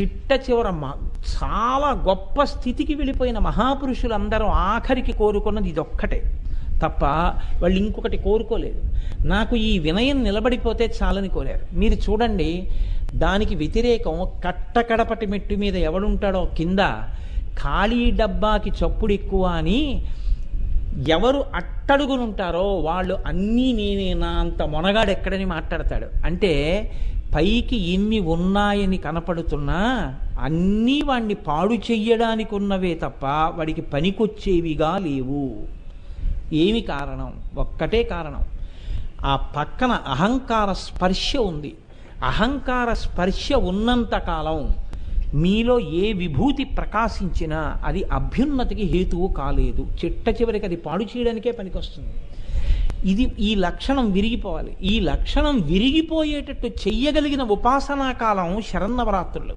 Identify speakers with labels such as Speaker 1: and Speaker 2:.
Speaker 1: చిట్ట చివర చాలా గొప్ప స్థితికి వెళ్ళిపోయిన మహాపురుషులందరూ ఆఖరికి కోరుకున్నది ఇదొక్కటే. తప్ప వాళ్ళు ఇంకొకటి కోరుకోలేదు. నాకు ఈ వినయం నిలబడిపోతే చాలని కోరారు. మీరు చూడండి దానికి వ్యతిరేకం కట్టకడపటి మెట్టు మీద ఎవడుంటాడో కింద ఖాళీ డబ్బాకి చప్పుడు ఎక్కువ అని ఎవరు అట్టడుగునుంటారో వాళ్ళు అన్నీ నేనేనా అంత మొనగాడు ఎక్కడని మాట్లాడతాడు. అంటే పైకి ఎన్ని ఉన్నాయని కనపడుతున్నా అన్నీ వాణ్ణి పాడు చెయ్యడానికి ఉన్నవే తప్ప వాడికి పనికొచ్చేవిగా లేవు. ఏమి కారణం? ఒక్కటే కారణం. ఆ పక్కన అహంకార స్పర్శ ఉంది. అహంకార స్పర్శ ఉన్నంత కాలం మీలో ఏ విభూతి ప్రకాశించినా అది అభ్యున్నతికి హేతువు కాలేదు. చిట్ట చివరికి అది పాడు చేయడానికే పనికొస్తుంది. ఇది ఈ లక్షణం విరిగిపోవాలి. ఈ లక్షణం విరిగిపోయేటట్టు చెయ్యగలిగిన ఉపాసనా కాలం శరన్నవరాత్రులు.